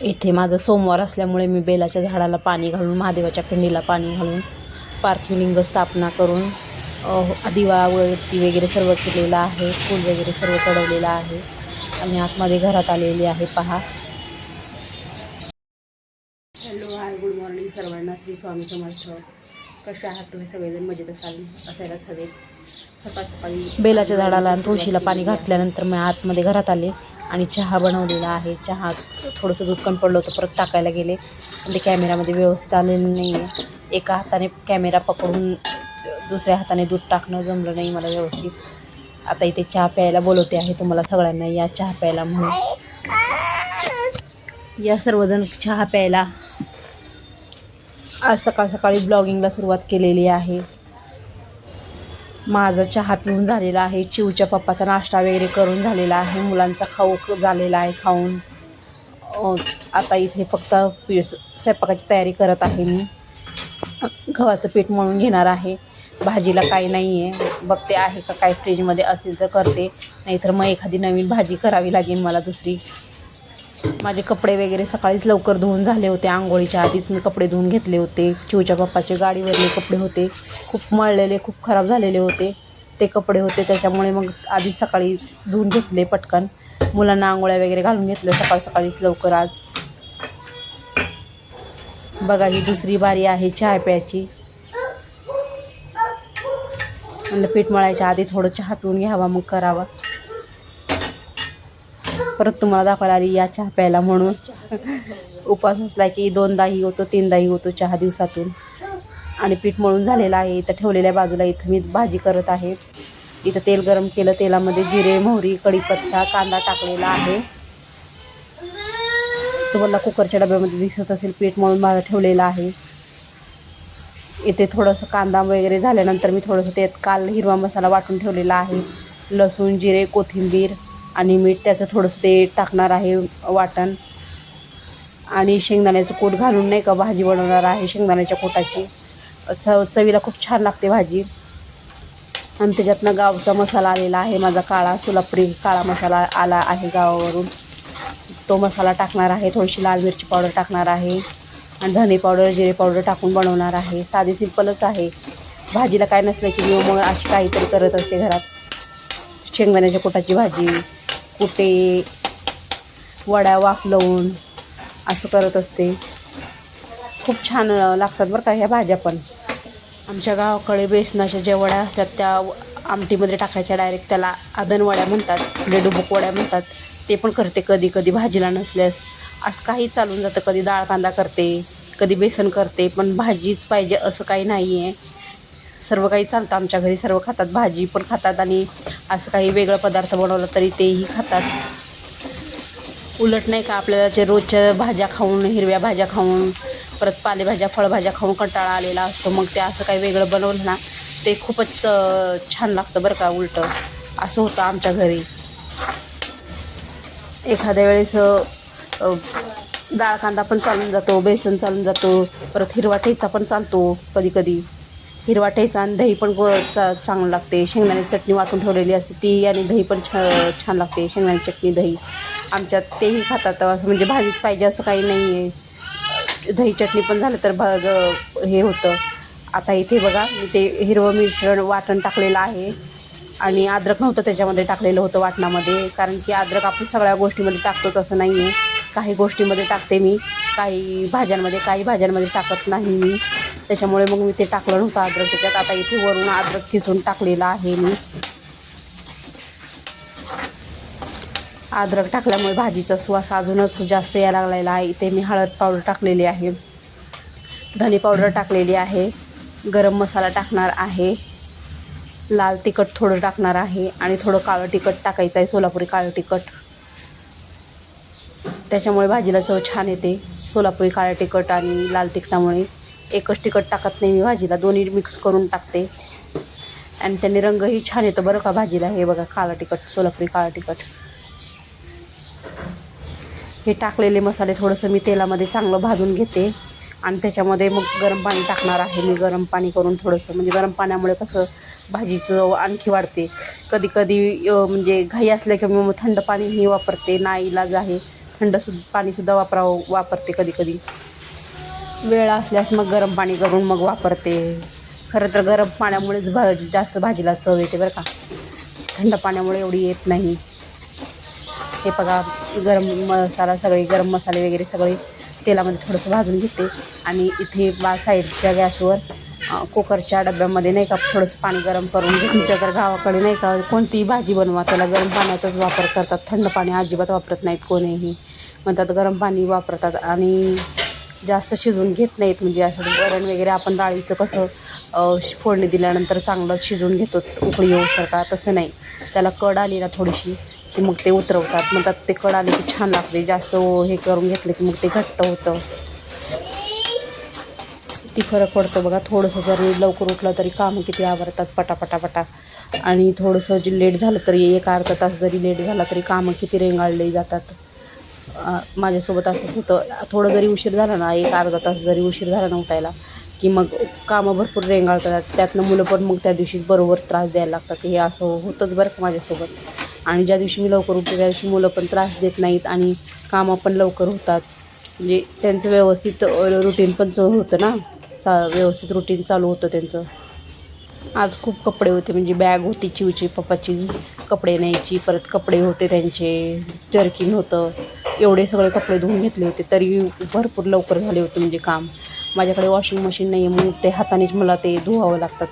इथे माझं सोमवार असल्यामुळे मी बेलाच्या झाडाला पाणी घालून महादेवाच्या पिंडीला पाणी घालून पार्थिवलिंग स्थापना करून अ, दिवा वरती वगैरे सर्व केलेलं आहे फूल वगैरे सर्व चढवलेलं आहे आणि आतमध्ये घरात आलेली आहे पहा. हॅलो हाय गुड मॉर्निंग सर्वांना श्री स्वामी समर्थ. कसे आहात तुम्ही सगळेजण? मजेत असाल असायलाच हवेत. सकाळ सकाळी बेलाच्या झाडाला आणि तुळशीला पाणी घातल्यानंतर मी आतमध्ये घरात आले. आणि चहा बनवलेला आहे. चहा थोडंसं दूध कमी पडलं होतं परत टाकायला गेले. पण ते कॅमेरामध्ये व्यवस्थित आलेलं नाही आहे एका हाताने कॅमेरा पकडून दुसऱ्या हाताने दूध टाकणं जमलं नाही मला व्यवस्थित. आता इथे चहा प्यायला बोलवते आहे तुम्हाला सगळ्यांना या चहा प्यायला म्हणून. या सर्वजण चहा प्यायला आज सकाळ सकाळी ब्लॉगिंगला सुरुवात केलेली आहे. माझा चहा पिऊन झालेला आहे चिवच्या पप्पाचा नाश्ता वगैरे करून झालेला आहे मुलांचा खाऊ झालेला आहे खाऊन. आता इथे फक्त पी स्वयंपाकाची तयारी करत आहे मी. गव्हाचं पीठ मळून घेणार आहे. भाजीला काही नाही आहे बघते आहे का काय फ्रीजमध्ये असेल तर करते. नाहीतर मग एखादी नवीन भाजी करावी लागेल मला दुसरी. माझे कपडे वगैरे सकाळीच लवकर धुवून झाले होते. आंघोळीच्या आधीच मी कपडे धुवून घेतले होते. चिवच्या पप्पाचे गाडीवरले कपडे होते. खूप मळलेले खूप खराब झालेले होते. ते कपडे होते त्याच्यामुळे मग आधीच सकाळी धुवून घेतले पटकन. मुलांना आंघोळ्या वगैरे घालून घेतल्या सकाळ सकाळीच लवकर आज. बघा ही दुसरी बारी आहे चहा प्यायची. म्हणलं पीठ मळायच्या आधी थोडं चहा पिऊन घ्यावा मग करावा. परत तुम्हाला दाखवायला आली या चहा प्यायला म्हणून. उपास असला की दोनदाही होतो तीनदाही होतो चहा दिवसातून. आणि पीठ मळून झालेलं आहे इथं ठेवलेल्या बाजूला इथं मी भाजी करत आहे. इथं तेल गरम केलं तेलामध्ये जिरे मोहरी कढीपत्ता कांदा टाकलेला आहे. तुम्हाला कुकरच्या डब्यामध्ये दिसत असेल पीठ मळून माझं ठेवलेलं आहे. इथे थोडंसं कांदा वगैरे झाल्यानंतर मी थोडंसं त्यात काल हिरवा मसाला वाटून ठेवलेला आहे. लसूण जिरे कोथिंबीर आणि मीठ त्याचं थोडंसं ते टाकणार आहे वाटण. आणि शेंगदाण्याचं कूट घालून नाही का भाजी बनवणार आहे शेंगदाण्याच्या कोटाची. चव चवीला खूप छान लागते भाजी. आणि त्याच्यातनं गावचा मसाला आलेला आहे माझा काळा सोलापुरी काळा मसाला आला आहे गावावरून. तो मसाला टाकणार आहे थोडीशी लाल मिरची पावडर टाकणार आहे. आणि धने पावडर जिरे पावडर टाकून बनवणार आहे. साधी सिंपलच आहे. भाजीला काय नसलं की मी मग अशी काहीतरी करत असते घरात. शेंगदाण्याच्या कुटाची भाजी. कुटे वड्या वाफ लावून असं करत असते. खूप छान लागतात बरं का ह्या भाज्या पण. आमच्या गावाकडे बेसनाच्या ज्या वड्या असतात त्या आमटीमध्ये टाकायच्या डायरेक्ट त्याला आदन वड्या म्हणतात लेडूबुक वड्या म्हणतात. ते पण करते कधी कधी भाजीला नसल्यास. असं काही चालून जातं कधी डाळ कांदा करते कधी बेसन करते पण भाजीच पाहिजे असं काही नाही आहे सर्व काही चालतं. आमच्या घरी सर्व खातात. भाजी पण खातात आणि असं काही वेगळं पदार्थ बनवलं तरी तेही खातात. उलट नाही का आपल्याला जे रोजच्या भाज्या खाऊन हिरव्या भाज्या खाऊन परत पालेभाज्या फळभाज्या खाऊन कंटाळा आलेला असतो. मग ते असं काही वेगळं बनवलं ना ते खूपच छान लागतं बरं का उलटं. असं होतं आमच्या घरी. एखाद्या वेळेस डाळ कांदा पण चालून जातो बेसन चालून जातो परत हिरवा ठेचा पण चालतो कधी कधी हिरवा ठेचा आणि दही पण चा चांगलं लागते. शेंगदाण्याची चटणी वाटून ठेवलेली असते ती आणि दही पण छ छान लागते. शेंगदाण्याची चटणी दही. आमच्यात तेही खातात. असं म्हणजे भाजीच पाहिजे असं काही नाही आहे दही चटणी पण झालं तर भाज हे होतं. आता इथे बघा मी ते हिरवं मिश्रण वाटण टाकलेलं आहे. आणि अद्रक नव्हतं त्याच्यामध्ये टाकलेलं होतं वाटणामध्ये. कारण की अद्रक आपण सगळ्या गोष्टीमध्ये टाकतोच असं नाही आहे काही गोष्टीमध्ये टाकते मी काही भाज्यांमध्ये काही भाज्यांमध्ये टाकत नाही मी. त्याच्यामुळे मग मी ते टाकलं नव्हतं अद्रक त्याच्यात. आता इथे वरून अद्रक खिसून टाकलेलं आहे मी. अद्रक टाकल्यामुळे भाजीचा सुवास अजूनच जास्त यायला लागलेला आहे. इथे मी हळद पावडर टाकलेली आहे. धने पावडर टाकलेली आहे. गरम मसाला टाकणार आहे. लाल तिखट थोडं टाकणार आहे आणि थोडं काळं तिखट टाकायचं आहे. सोलापुरी काळं तिखट. त्याच्यामुळे भाजीला चव छान येते. सोलापुरी काळं तिखट आणि लाल तिखटामुळे. एकच तिखट टाकत नाही मी भाजीला दोन्ही मिक्स करून टाकते. आणि त्याने रंगही छान येतो बरं का भाजीला. हे बघा काळा तिखट सोलापुरी काळा तिखट. हे टाकलेले मसाले थोडंसं मी तेलामध्ये चांगलं भाजून घेते. आणि त्याच्यामध्ये मग गरम पाणी टाकणार आहे मी. गरम पाणी करून थोडंसं म्हणजे गरम पाण्यामुळे कसं भाजीचं आणखी वाढते. कधी कधी म्हणजे घाई असल्या की मी मग थंड पाणीही वापरते. ना इलाज आहे थंडसुद्धा पाणीसुद्धा वापरावं वापरते कधी कधी वेळ असल्यास मग गरम पाणी करून मग वापरते. खरं तर गरम पाण्यामुळेच भाजी जास्त भाजीला चव येते बरं का. थंड पाण्यामुळे एवढी येत नाही. हे बघा गरम मसाला सगळे गरम मसाले वगैरे सगळे तेलामध्ये थोडंसं भाजून घेते. आणि इथे बा साईडच्या गॅसवर कुकरच्या डब्यामध्ये नाही का थोडंसं पाणी गरम करून तुमच्या तर गावाकडे नाही का कोणतीही भाजी बनवा. त्याला गरम पाण्याचाच वापर करतात. थंड पाणी अजिबात वापरत नाहीत कोणीही. म्हणतात गरम पाणी वापरतात. आणि जास्त शिजवून घेत नाहीत. म्हणजे असं वरण वगैरे आपण डाळीचं कसं फोडणी दिल्यानंतर चांगलं शिजवून घेतो. उकळी येऊसारखा तसं नाही. त्याला कड आली ना थोडीशी की मग ते उतरवतात. म्हणतात ते कड आली की छान लागते. जास्त हे करून घेतलं की मग ते घट्ट होतं. ती फरक पडतो बघा. थोडंसं जरी लवकर उठलं तरी कामं किती आवरतात. पटापटापटा. आणि थोडंसं जे लेट झालं तरी एक अर्धा तास जरी लेट झाला तरी कामं किती रेंगाळली जातात. माझ्यासोबत असंच होतं. थोडं जरी उशीर झाला ना एक अर्धा तास जरी उशीर झाला ना उठायला की मग कामं भरपूर रेंगाळतात. त्यातनं मुलं पण मग त्या दिवशी बरोबर त्रास द्यायला लागतात. हे असं होतंच बरं का माझ्यासोबत. आणि ज्या दिवशी मी लवकर उठते त्या दिवशी मुलं पण त्रास देत नाहीत आणि कामं पण लवकर होतात. म्हणजे त्यांचं व्यवस्थित रुटीन पण च- होतं ना. चा व्यवस्थित रुटीन चालू होतं त्यांचं. आज खूप कपडे होते. म्हणजे बॅग होती चिवची पप्पाची. कपडे न्यायची परत कपडे होते त्यांचे. जर्किन होतं. एवढे सगळे कपडे धुवून घेतले होते तरी भरपूर लवकर झाले होते म्हणजे काम. माझ्याकडे वॉशिंग मशीन नाही आहे मग ते हातानेच मला ते धुवावं लागतात.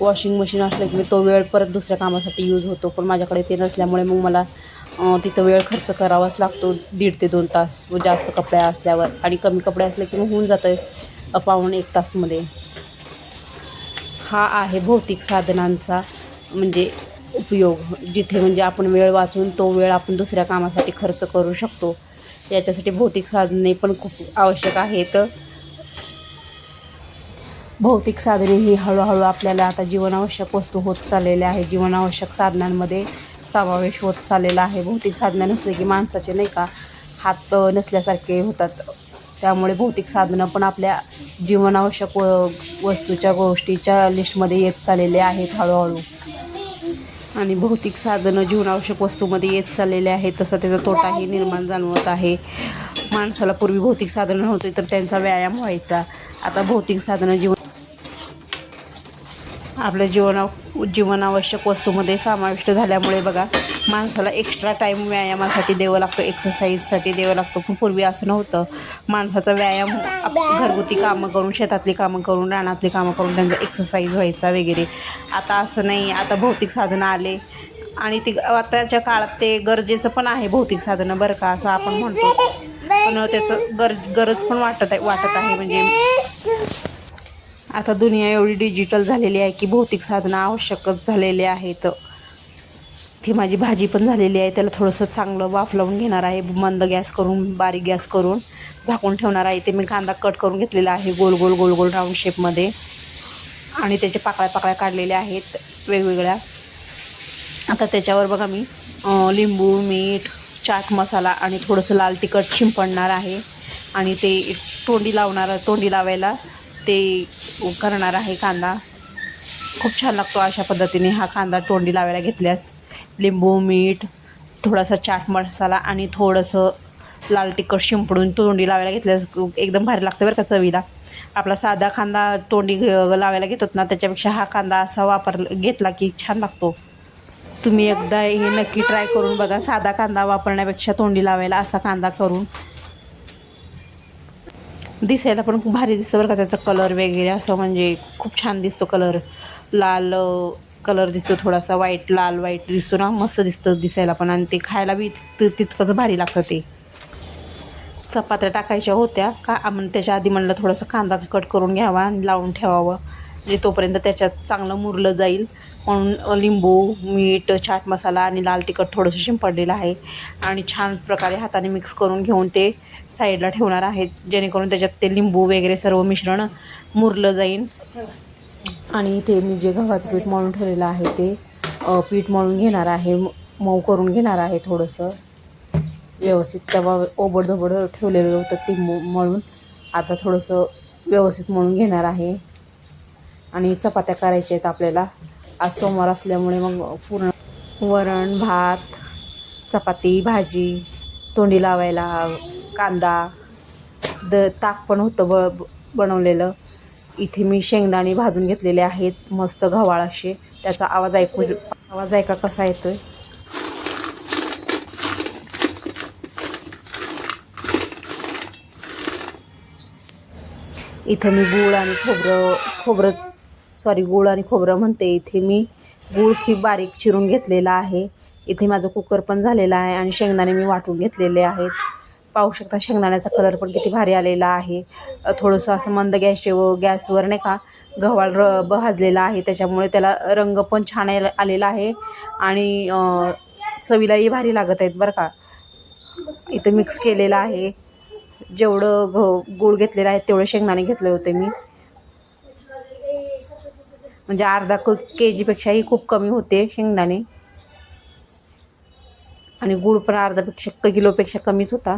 वॉशिंग मशीन असलं की मी तो वेळ परत दुसऱ्या कामासाठी यूज होतो पण माझ्याकडे ते नसल्यामुळे मग मला तिथं वेळ खर्च करावाच लागतो दीड ते दोन तास व जास्त कपडे असल्यावर. आणि कमी कपडे असले की मग होऊन जातं पाऊण एक तासमध्ये. हा आहे भौतिक साधनांचा म्हणजे उपयोग जिथे म्हणजे आपण वेळ वाचून तो वेळ आपण दुसऱ्या कामासाठी खर्च करू शकतो. याच्यासाठी भौतिक साधने पण खूप आवश्यक आहेत. भौतिक साधने ही हळूहळू आपल्याला आता जीवनावश्यक वस्तू होत चाललेल्या आहे जीवनावश्यक साधनांमध्ये समावेश होत चाललेला आहे. भौतिक साधनं नसले की माणसाचे नाही का हात नसल्यासारखे होतात. त्यामुळे भौतिक साधनं पण आपल्या जीवनावश्यक व वस्तूच्या गोष्टीच्या लिस्टमध्ये येत चाललेले आहेत हळूहळू. आणि भौतिक साधनं जीवनावश्यक वस्तूमध्ये येत चाललेले आहेत. तसं त्याचा तोटाही निर्माण जाणवत आहे. माणसाला पूर्वी भौतिक साधनं नव्हते तर त्यांचा व्यायाम व्हायचा. आता भौतिक साधनं जीवन आपल्या जीवना जीवनावश्यक वस्तूमध्ये समाविष्ट झाल्यामुळे बघा माणसाला एक्स्ट्रा टाईम व्यायामासाठी द्यावं लागतं एक्सरसाइजसाठी द्यावं लागतं. पण पूर्वी असं नव्हतं. माणसाचा व्यायाम आप- घरगुती कामं करून शेतातली कामं करून रानातली कामं करून त्यांचा एक्सरसाइज व्हायचा वगैरे. आता असं नाही आता भौतिक साधनं आले. आणि ती आताच्या काळात ते गरजेचं पण आहे भौतिक साधनं बरं का? असं आपण म्हणतो. पण त्याचं गरज गरज पण वाटत आहे वाटत आहे. म्हणजे आता दुनिया एवढी डिजिटल झालेली आहे की भौतिक साधनं आवश्यकच झालेले आहेत. ती माझी भाजी पण झालेली आहे. त्याला थोडंसं चांगलं वाफ लावून घेणार आहे. मंद गॅस करून बारीक गॅस करून झाकून ठेवणार आहे. ते मी कांदा कट करून घेतलेला आहे. गोल गोल गोल गोल राऊंड शेपमध्ये आणि त्याचे पाकळ्या पाकळ्या काढलेल्या आहेत. वेगवेगळ्या. आता त्याच्यावर बघा मी लिंबू मीठ चाट मसाला आणि थोडंसं लाल तिखट शिंपडणार आहे. आणि ते तोंडी लावणार तोंडी लावायला ते करणार आहे कांदा. खूप छान लागतो अशा पद्धतीने हा कांदा तोंडी लावायला घेतल्यास. लिंबू मीठ थोडासा चाट मसाला आणि थोडंसं लाल तिखट शिंपडून तोंडी लावायला घेतल्यास एकदम भारी लागतं बरं का चवीला. आपला साधा कांदा तोंडी लावायला घेतो ना त्याच्यापेक्षा हा कांदा असा वापर घेतला की छान लागतो. तुम्ही एकदा हे नक्की ट्राय करून बघा साधा कांदा वापरण्यापेक्षा तोंडी लावायला असा कांदा करून. दिसायला पण खूप भारी दिसतं बरं का त्याचा कलर वगैरे. असं म्हणजे खूप छान दिसतो कलर लाल कलर दिसतो थोडासा. व्हाईट लाल व्हाईट दिसतो ना. मस्त दिसतं दिसायला पण. आणि ते खायला बी तितकंच भारी लागतं ते. चपात्या टाकायच्या होत्या का? आपण त्याच्या आधी म्हणलं थोडंसं कांदा कट करून घ्यावा आणि लावून ठेवावं. म्हणजे तोपर्यंत त्याच्यात चांगलं मुरलं जाईल. म्हणून लिंबू मीठ चाट मसाला आणि लाल तिखट थोडंसं शिंपडलेलं आहे. आणि छान प्रकारे हाताने मिक्स करून घेऊन ते साईडला ठेवणार आहेत. जेणेकरून त्याच्यात ते लिंबू वगैरे सर्व मिश्रण मुरलं जाईल आणि ते मी जे गव्हाचं पीठ मळून ठेवलेलं आहे ते पीठ मळून घेणार आहे. मऊ करून घेणार आहे थोडंसं. व्यवस्थित तेव्हा ओबडधोबड ठेवलेलं होतं ते म मळून. आता थोडंसं व्यवस्थित मळून घेणार आहे. आणि चपात्या करायच्या आहेत आपल्याला. आज सोमवार असल्यामुळे मग पूर्ण वरण भात चपाती भाजी तोंडी लावायला कांदा द ताक पण होतं ब ब- बनवलेलं. इथे मी शेंगदाणे भाजून घेतलेले आहेत मस्त गव्हाळ असे. त्याचा आवाज ऐकू आवाज ऐका कसा येतो आहे इथं मी गूळ आणि खोबरं खोबरं सॉरी गूळ आणि खोबरं म्हणते. इथे मी गूळ खूप बारीक चिरून घेतलेला आहे. इथे माझं कुकर पण झालेलं आहे आणि शेंगदाणे मी वाटून घेतलेले आहेत. पाहू शकता शेंगदाण्याचा कलर पण किती भारी आलेला आहे. थोडंसं असं मंद गॅसचे व गॅसवर नाही का गव्हाळ र भाजलेला आहे. त्याच्यामुळे त्याला रंग पण छान आलेला आहे. आणि चवीलाही भारी लागत आहेत बरं का. इथं मिक्स केलेलं आहे. जेवढं ग गूळ घेतलेलं आहे तेवढे शेंगदाणे घेतले होते मी. म्हणजे अर्धा क के जीपेक्षाही खूप कमी होते शेंगदाणे. आणि गूळ पण अर्धापेक्षा किलोपेक्षा कमीच होता.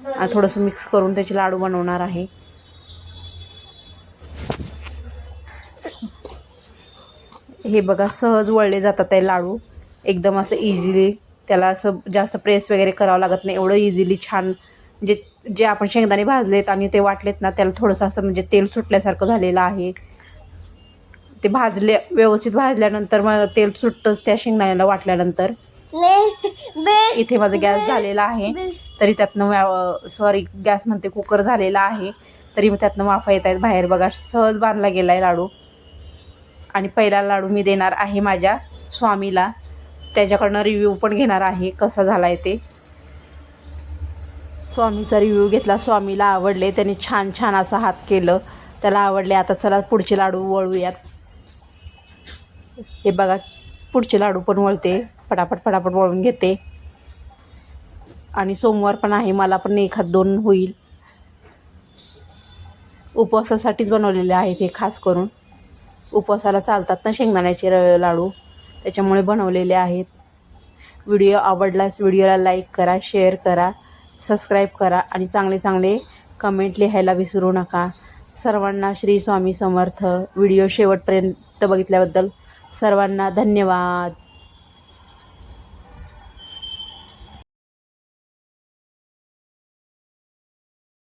आणि थोडंसं मिक्स करून त्याचे लाडू बनवणार आहे. हे बघा सहज वळले जातात ते लाडू. एकदम असं इझिली त्याला असं जास्त प्रेस वगैरे करावं लागत नाही. एवढं इझिली छान म्हणजे जे आपण शेंगदाणे भाजलेत आणि ते वाटलेत ना त्याला थोडंसं असं म्हणजे तेल सुटल्यासारखं झालेलं आहे. ते भाजले व्यवस्थित भाजल्यानंतर मग तेल सुटतंच त्या शेंगदाण्याला वाटल्यानंतर. इथे माझा गॅस झालेला आहे. तरी त्यातनं सॉरी गॅस म्हणते कुकर झालेला आहे. तरी मग त्यातनं वाफा येत आहेत बाहेर. बघा सहज बांधला गेला आहे लाडू. आणि पहिला लाडू मी देणार आहे माझ्या स्वामीला. त्याच्याकडनं रिव्ह्यू पण घेणार आहे कसा झाला आहे ते. स्वामीचा रिव्ह्यू घेतला. स्वामीला आवडले. त्याने छान छान असं हात केलं. त्याला आवडले. आता चला पुढचे लाडू वळूयात. हे बघा पुढचे लाडू पण वळते. पटापट पटापट वळून घेते. आणि सोमवार पण आहे मला पण एखाद दोन होईल. उपवासासाठीच बनवलेले आहेत हे खास करून. उपवासाला चालतात ना शेंगदाण्याचे र- लाडू. त्याच्यामुळे बनवलेले आहेत. व्हिडिओ आवडलास व्हिडिओला लाईक करा शेअर करा सबस्क्राईब करा आणि चांगले चांगले कमेंट लिहायला विसरू नका. सर्वांना श्री स्वामी समर्थ. व्हिडिओ शेवटपर्यंत बघितल्याबद्दल सर्वांना धन्यवाद.